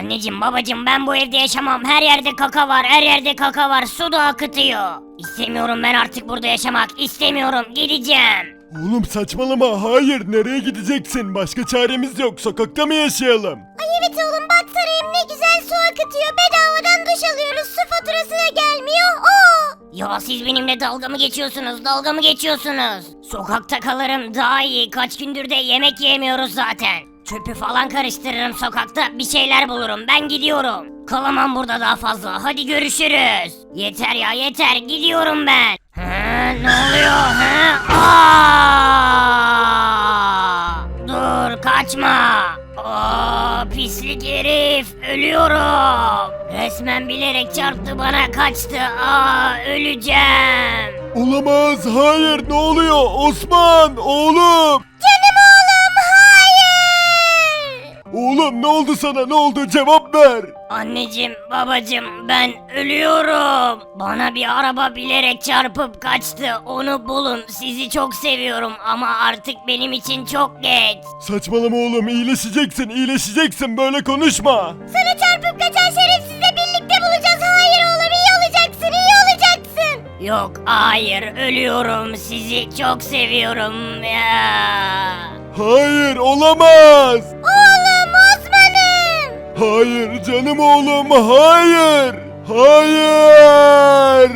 Anneciğim babacığım ben bu evde yaşamam. Her yerde kaka var, her yerde kaka var. Su da akıtıyor. İstemiyorum ben artık burada yaşamak. İstemiyorum. Gideceğim. Oğlum saçmalama hayır nereye gideceksin başka çaremiz yok sokakta mı yaşayalım? Ay evet oğlum bak sarayım ne güzel su akıtıyor. Bedavadan duş alıyoruz. Su faturası da gelmiyor. Oo. Ya siz benimle dalga mı geçiyorsunuz? Dalga mı geçiyorsunuz? Sokakta kalırım daha iyi. Kaç gündür de yemek yemiyoruz zaten. Çöpü falan karıştırırım sokakta. Bir şeyler bulurum. Ben gidiyorum. Kalamam burada daha fazla. Hadi görüşürüz. Yeter ya yeter. Gidiyorum ben. Ha, ne oluyor? Ha? Aa! Dur kaçma. Aa, pislik herif. Ölüyorum. Resmen bilerek çarptı bana kaçtı. Aa, öleceğim. Olamaz hayır ne oluyor Osman oğlum. Oğlum ne oldu sana ne oldu cevap ver. Anneciğim, babacığım ben ölüyorum. Bana bir araba bilerek çarpıp kaçtı. Onu bulun. Sizi çok seviyorum ama artık benim için çok geç. Saçmalama oğlum iyileşeceksin iyileşeceksin böyle konuşma. Sana çarpıp kaçan şerefsizle birlikte bulacağız. Hayır oğlum iyi olacaksın iyi olacaksın. Yok, hayır, ölüyorum. Sizi çok seviyorum ya. Hayır olamaz. Oğlum. Hayır canım oğlum hayır. Hayır.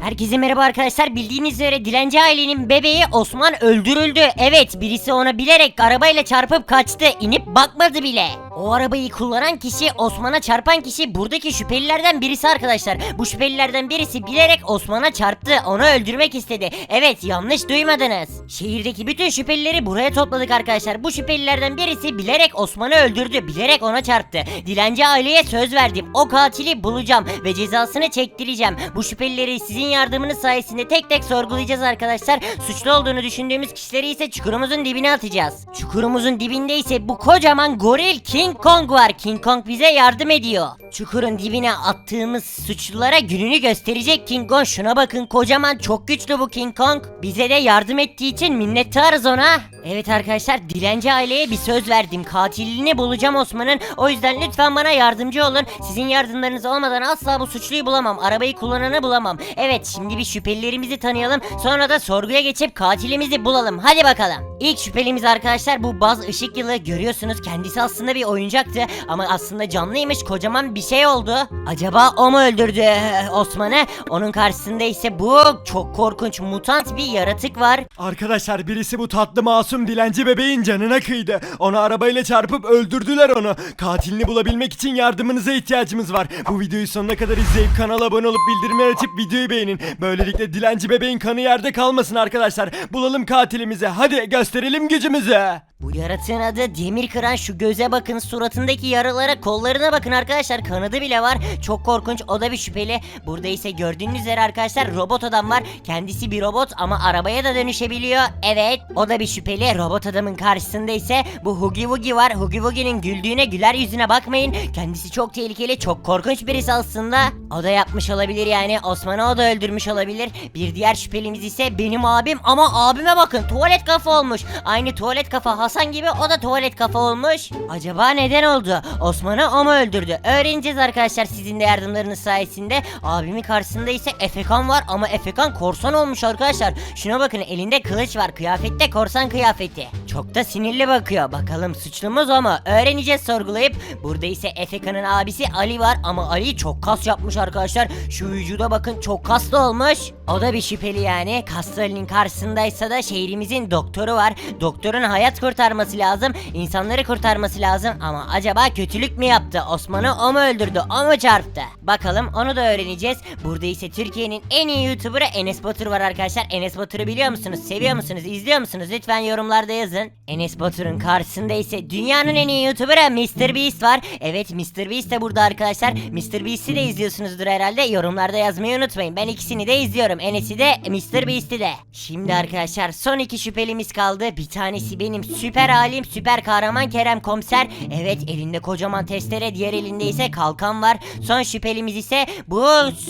Herkese merhaba arkadaşlar. Bildiğiniz üzere dilenci ailenin bebeği Osman öldürüldü. Evet birisi ona bilerek arabayla çarpıp kaçtı. İnip bakmadı bile. O arabayı kullanan kişi Osman'a çarpan kişi buradaki şüphelilerden birisi arkadaşlar. Bu şüphelilerden birisi bilerek Osman'a çarptı. Onu öldürmek istedi. Evet yanlış duymadınız. Şehirdeki bütün şüphelileri buraya topladık arkadaşlar. Bu şüphelilerden birisi bilerek Osman'ı öldürdü. Bilerek ona çarptı. Dilenci aileye söz verdim. O katili bulacağım ve cezasını çektireceğim. Bu şüphelileri sizin yardımınız sayesinde tek tek sorgulayacağız arkadaşlar. Suçlu olduğunu düşündüğümüz kişileri ise çukurumuzun dibine atacağız. Çukurumuzun dibinde ise bu kocaman goril King Kong var. King Kong bize yardım ediyor. Çukurun dibine attığımız suçlulara gününü gösterecek King Kong. Şuna bakın kocaman çok güçlü bu King Kong. Bize de yardım ettiği için minnettarız ona. Evet arkadaşlar dilenci aileye bir söz verdim. Katilini bulacağım Osman'ın. O yüzden lütfen bana yardımcı olun. Sizin yardımlarınız olmadan asla bu suçluyu bulamam. Arabayı kullananı bulamam. Evet şimdi bir şüphelilerimizi tanıyalım. Sonra da sorguya geçip katilimizi bulalım. Hadi bakalım. İlk şüphelimiz arkadaşlar bu Baz Işık Yılı. Görüyorsunuz kendisi aslında bir oyuncaktı. Ama aslında canlıymış. Kocaman bir şey oldu. Acaba o mu öldürdü eh, Osman'ı? Onun karşısında ise bu çok korkunç mutant bir yaratık var. Arkadaşlar birisi bu tatlı masum dilenci bebeğin canına kıydı. Onu arabayla çarpıp öldürdüler onu. Katilini bulabilmek için yardımınıza ihtiyacımız var. Bu videoyu sonuna kadar izleyip kanala abone olup bildirimleri açıp videoyu beğenin. Böylelikle dilenci bebeğin kanı yerde kalmasın arkadaşlar. Bulalım katilimizi. Hadi gösterelim gücümüzü. Bu yaratığın adı demir kıran şu göze bakın suratındaki yaralara kollarına bakın arkadaşlar. Kanadı bile var. Çok korkunç o da bir şüpheli. Burada ise gördüğünüz üzere arkadaşlar robot adam var. Kendisi bir robot ama arabaya da dönüşebiliyor. Evet o da bir şüpheli. Robot adamın karşısında ise bu Hugi Wugi var. Hugi Wugi'nin güldüğüne güler yüzüne bakmayın. Kendisi çok tehlikeli çok korkunç birisi aslında. O da yapmış olabilir yani. Osman'ı o da öldürmüş olabilir. Bir diğer şüphelimiz ise benim abim ama abime bakın. Tuvalet kafa olmuş aynı tuvalet kafa Hasan gibi o da tuvalet kafa olmuş. Acaba neden oldu? Osman'ı o mu öldürdü? Öğreneceğiz arkadaşlar sizin de yardımlarınız sayesinde. Abimin karşısında ise Efekan var ama Efekan korsan olmuş arkadaşlar. Şuna bakın elinde kılıç var. Kıyafette korsan kıyafeti. Çok da sinirli bakıyor. Bakalım suçlumuz o mu? Öğreneceğiz sorgulayıp. Burada ise Efekan'ın abisi Ali var ama Ali çok kas yapmış arkadaşlar. Şu vücuda bakın çok kaslı olmuş. O da bir şüpheli yani. Kaslı Ali'nin karşısındaysa da şehrimizin doktoru var. Doktorun hayat kurtarması lazım. insanları kurtarması lazım. Ama acaba kötülük mü yaptı? Osman'ı o mu öldürdü? O mu çarptı? Bakalım onu da öğreneceğiz. Burada ise Türkiye'nin en iyi YouTuber'ı Enes Batur var arkadaşlar. Enes Batur'u biliyor musunuz? Seviyor musunuz? İzliyor musunuz? Lütfen yorumlarda yazın. Enes Batur'un karşısında ise dünyanın en iyi YouTuber'ı Mr. Beast var. Evet Mr. Beast de burada arkadaşlar. Mr. Beast'i de izliyorsunuzdur herhalde. Yorumlarda yazmayı unutmayın. Ben ikisini de izliyorum. Enes'i de Mr. Beast'i de. Şimdi arkadaşlar son iki şüphelimiz kaldı. Bir tanesi benim süper halim süper kahraman Kerem Komiser. Evet elinde kocaman testere diğer elinde ise kalkan var. Son şüphelimiz ise bu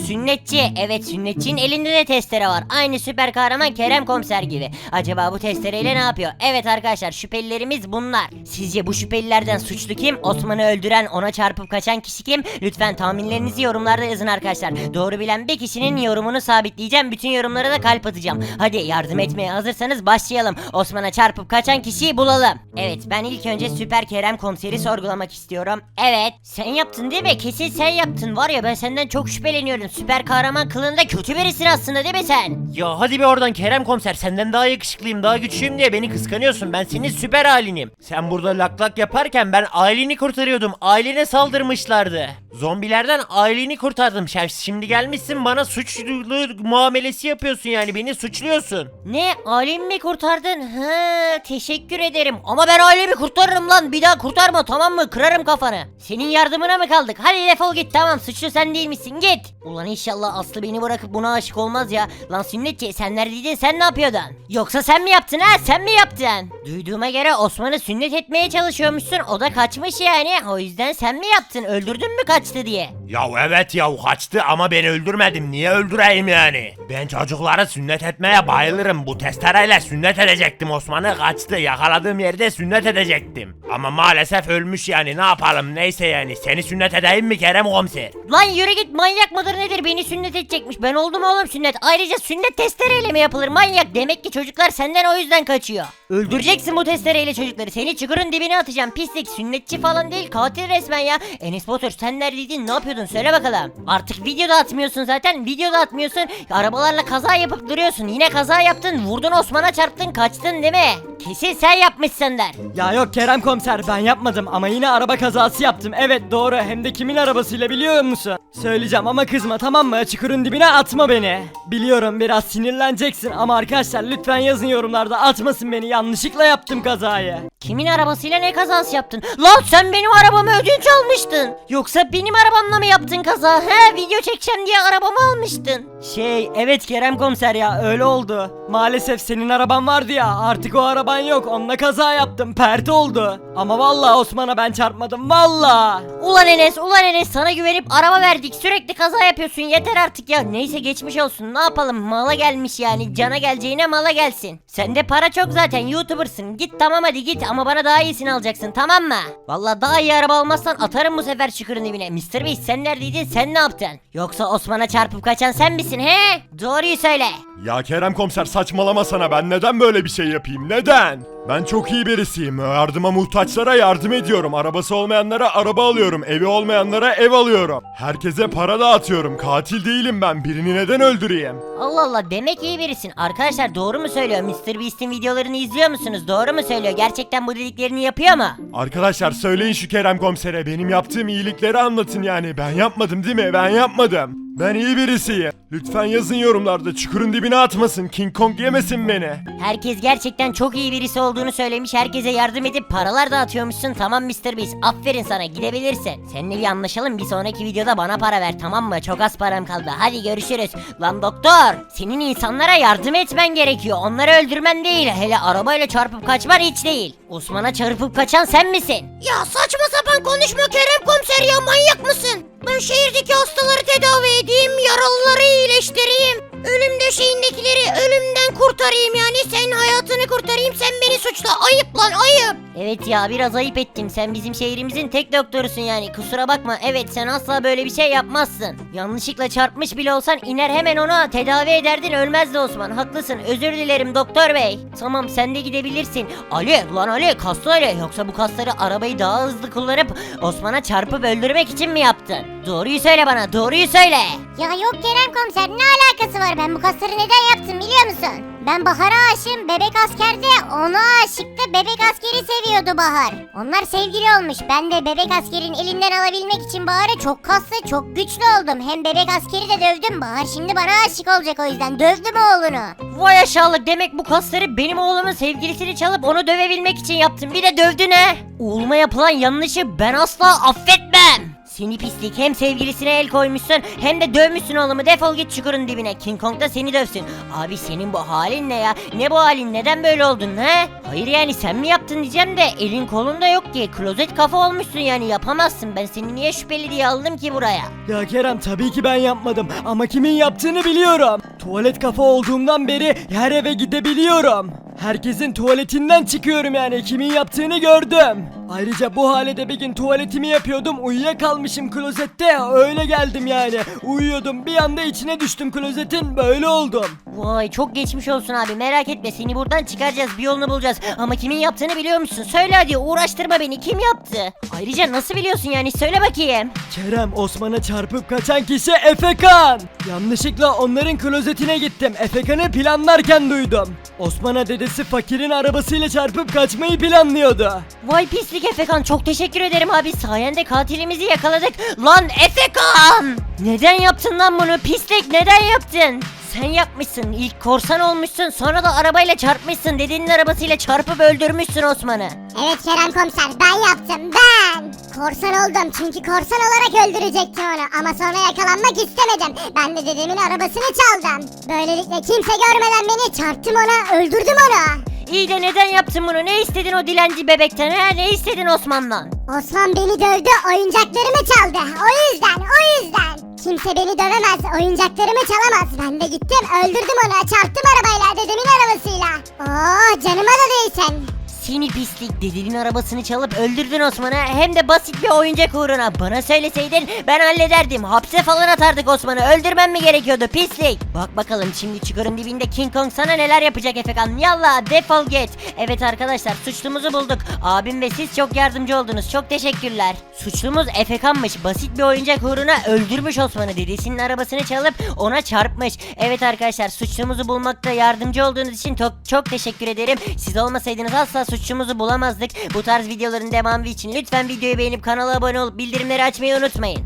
sünnetçi. Evet sünnetçinin elinde de testere var. Aynı süper kahraman Kerem Komiser gibi. Acaba bu testereyle ne yapıyor? Evet arkadaşlar şüphelilerimiz bunlar. Sizce bu şüphelilerden suçlu kim? Osman'ı öldüren ona çarpıp kaçan kişi kim? Lütfen tahminlerinizi yorumlarda yazın arkadaşlar. Doğru bilen bir kişinin yorumunu sabitleyeceğim. Bütün yorumlara da kalp atacağım. Hadi yardım etmeye hazırsanız başlayalım. Osman'a çarpıp kaçan kişiyi bulalım. Evet ben ilk önce Süper Kerem komiseri sorgulamak istiyorum. Evet sen yaptın değil mi? Kesin sen yaptın. Var ya ben senden çok şüpheleniyorum. Süper kahraman kılığında kötü birisin aslında değil mi sen? Ya hadi bir oradan Kerem komiser senden daha yakışıklıyım daha güçlüyüm diye beni kıskanıyorsun ben senin süper halinim. Sen burada lak lak yaparken ben aileni kurtarıyordum ailene saldırmışlardı. Zombilerden aileni kurtardım şef şimdi gelmişsin bana suçlu muamelesi yapıyorsun yani beni suçluyorsun. Ne ailemi mi kurtardın? Ha, teşekkür ederim. Ama ben ailemi kurtarırım lan. Bir daha kurtarma tamam mı? Kırarım kafanı. Senin yardımına mı kaldık? Hadi defol git tamam. Suçlu sen değil misin? Git. Ulan inşallah Aslı beni bırakıp buna aşık olmaz ya. Lan sünnetçi sen neredeydin? Sen ne yapıyordun? Yoksa sen mi yaptın ha? Sen mi yaptın? Duyduğuma göre Osman'ı sünnet etmeye çalışıyormuşsun. O da kaçmış yani. O yüzden sen mi yaptın? Öldürdün mü kaçtı diye? Ya evet ya kaçtı ama ben öldürmedim. Niye öldüreyim yani? Ben çocukları sünnet etmeye bayılırım. Bu testereyle sünnet edecektim Osman'ı kaçtı. Yakaladığım yerde sünnet edecektim. Ama maalesef ölmüş yani ne yapalım? Neyse yani seni sünnet edeyim mi Kerem komiser? Lan yürü git manyak mıdır nedir? Beni sünnet edecekmiş. Ben oldum oğlum sünnet. Ayrıca sünnet testereyle mi yapılır? Manyak. Demek ki çocuklar senden o yüzden kaçıyor. Öldüreceksin bu testereyle çocukları. Seni çukurun dibine atacağım. Pislik sünnetçi falan değil. Katil resmen ya. Enes Batur sen neredeydin? Ne yapıyordun söyle bakalım Artık video da atmıyorsun zaten video da atmıyorsun arabalarla kaza yapıp duruyorsun yine kaza yaptın vurdun Osman'a çarptın kaçtın değil mi Kesin sen yapmışsındır Ya yok Kerem komiser ben yapmadım ama yine araba kazası yaptım. Evet doğru hem de kimin arabasıyla biliyor musun? Söyleyeceğim ama kızma tamam mı? Çukurun dibine atma beni. Biliyorum biraz sinirleneceksin ama arkadaşlar lütfen yazın yorumlarda atmasın beni yanlışlıkla yaptım kazayı. Kimin arabasıyla ne kazası yaptın? Lan sen benim arabamı ödünç almıştın. Yoksa benim arabamla mı yaptın kaza? He video çekeceğim diye arabamı almıştın. Şey evet Kerem komiser ya öyle oldu. Maalesef senin araban vardı ya artık o araban yok onunla kaza yaptım pert oldu. Ama vallahi Osman'a ben çarpmadım vallahi. Ulan Enes ulan Enes sana güvenip araba verdik sürekli kaza yapıyorsun yeter artık ya. Neyse geçmiş olsun ne yapalım mala gelmiş yani cana geleceğine mala gelsin. Sende para çok zaten youtubersın git tamam hadi git ama bana daha iyisini alacaksın tamam mı? Vallahi daha iyi araba almazsan atarım bu sefer çukurun dibine. Mr. Beast sen neredeydin sen ne yaptın? Yoksa Osman'a çarpıp kaçan sen misin he? Doğruyu söyle. Ya Kerem komiser saçmalama sana ben neden böyle bir şey yapayım neden? Ben çok iyi birisiyim yardıma muhtaçlara yardım ediyorum arabası olmayanlara araba alıyorum evi olmayanlara ev alıyorum Herkese para dağıtıyorum katil değilim ben birini neden öldüreyim? Allah Allah demek iyi birisin. Arkadaşlar doğru mu söylüyor? Mr. Beast'in videolarını izliyor musunuz? Doğru mu söylüyor? Gerçekten bu dediklerini yapıyor mu? Arkadaşlar söyleyin şu Kerem komisere benim yaptığım iyilikleri anlatın yani ben yapmadım değil mi ben yapmadım Ben iyi birisiyim Lütfen yazın yorumlarda çukurun dibine atmasın King Kong yemesin beni Herkes gerçekten çok iyi birisi olduğunu söylemiş. Herkese yardım edip paralar dağıtıyormuşsun. Tamam Mr. Beast. Aferin sana gidebilirsin. Seninle bir anlaşalım. Bir sonraki videoda bana para ver tamam mı? Çok az param kaldı. Hadi görüşürüz. Lan doktor. Senin insanlara yardım etmen gerekiyor. Onları öldürmen değil. Hele arabayla çarpıp kaçman hiç değil. Osman'a çarpıp kaçan sen misin? Ya saçma sapan konuşma Kerem komiser ya manyak mısın? Ben şehirdeki hastaları tedavi edeyim, yaralıları iyileştireyim. Ölüm döşeğindekileri ölümden kurtarayım yani senin hayatını kurtarayım sen beni suçla. Ayıp lan ayıp. Evet ya biraz ayıp ettim. Sen bizim şehrimizin tek doktorusun yani. Kusura bakma. Evet sen asla böyle bir şey yapmazsın. Yanlışlıkla çarpmış bile olsan iner hemen ona tedavi ederdin ölmezdi Osman. Haklısın. Özür dilerim doktor bey. Tamam sen de gidebilirsin. Ali lan Ali kaslı Ali. Yoksa bu kasları arabayı daha hızlı kullanıp Osman'a çarpıp öldürmek için mi yaptın? Doğruyu söyle bana. Doğruyu söyle. Ya yok Kerem komiser ne alakası var ben bu kasları neden yaptım biliyor musun? Ben Bahar'a aşığım bebek askerde ona aşıktı bebek askeri seviyordu Bahar. Onlar sevgili olmuş ben de bebek askerin elinden alabilmek için Bahar'a çok kaslı çok güçlü oldum. Hem bebek askeri de dövdüm Bahar şimdi bana aşık olacak o yüzden dövdüm oğlunu. Vay aşağılık demek bu kasları benim oğlumun sevgilisini çalıp onu dövebilmek için yaptın. Bir de dövdün he. Oğluma yapılan yanlışı ben asla affetmem. Seni pislik hem sevgilisine el koymuşsun hem de dövmüşsün oğlumu. Defol git çukurun dibine. King Kong da seni dövsün. Abi senin bu halin ne ya? Ne bu halin? Neden böyle oldun he? Hayır yani sen mi yaptın diyeceğim de elin kolun da yok ki klozet kafa olmuşsun yani. Yapamazsın. Ben seni niye şüpheli diye aldım ki buraya? Ya Kerem tabii ki ben yapmadım. Ama kimin yaptığını biliyorum. Tuvalet kafa olduğumdan beri her eve gidebiliyorum. Herkesin tuvaletinden çıkıyorum yani. Kimin yaptığını gördüm. Ayrıca bu halde bir gün tuvaletimi yapıyordum uyuyakalmışım klozette öyle geldim yani. Uyuyordum bir anda içine düştüm klozetin böyle oldum. Vay çok geçmiş olsun abi merak etme seni buradan çıkaracağız bir yolunu bulacağız. Ama kimin yaptığını biliyor musun? Söyle hadi uğraştırma beni kim yaptı? Ayrıca nasıl biliyorsun yani söyle bakayım. Kerem Osman'a çarpıp kaçan kişi Efekan. Yanlışlıkla onların klozetine gittim. Efekan'ı planlarken duydum. Osman'a dedesi fakirin arabasıyla çarpıp kaçmayı planlıyordu. Vay pislik Efekan çok teşekkür ederim abi sayende katilimizi yakaladık. Lan Efekan! Neden yaptın lan bunu pislik neden yaptın? Sen yapmışsın ilk korsan olmuşsun sonra da arabayla çarpmışsın dedenin arabasıyla çarpıp öldürmüşsün Osman'ı. Evet Kerem komiser ben yaptım ben. Korsan oldum çünkü korsan olarak öldürecektim onu ama sonra yakalanmak istemedim. Ben de dedemin arabasını çaldım. Böylelikle kimse görmeden beni çarptım ona öldürdüm onu. İyi de neden yaptın bunu ne istedin o dilenci bebekten ha ne istedin Osman'dan? Osman beni dövdü oyuncaklarımı çaldı. O yüzden o yüzden. Kimse beni dövemez oyuncaklarımı çalamaz. Ben de gittim öldürdüm onu çarptım arabayla dedemin arabasıyla. Oo canıma da değsin. Seni pislik dedenin arabasını çalıp öldürdün Osman'ı hem de basit bir oyuncak uğruna. Bana söyleseydin ben hallederdim. Hapse falan atardık Osman'ı. Öldürmem mi gerekiyordu pislik? Bak bakalım şimdi çıkarın dibinde King Kong sana neler yapacak Efekan. Yallah defol git. Evet arkadaşlar suçlumuzu bulduk. Abim ve siz çok yardımcı oldunuz. Çok teşekkürler. Suçlumuz Efekan'mış. Basit bir oyuncak uğruna öldürmüş Osman'ı. Dedesinin arabasını çalıp ona çarpmış. Evet arkadaşlar suçlumuzu bulmakta yardımcı olduğunuz için çok, çok teşekkür ederim. Siz olmasaydınız asla suçlumuzu bulamazdık. Bu tarz videoların devamı için lütfen videoyu beğenip kanala abone olup bildirimleri açmayı unutmayın.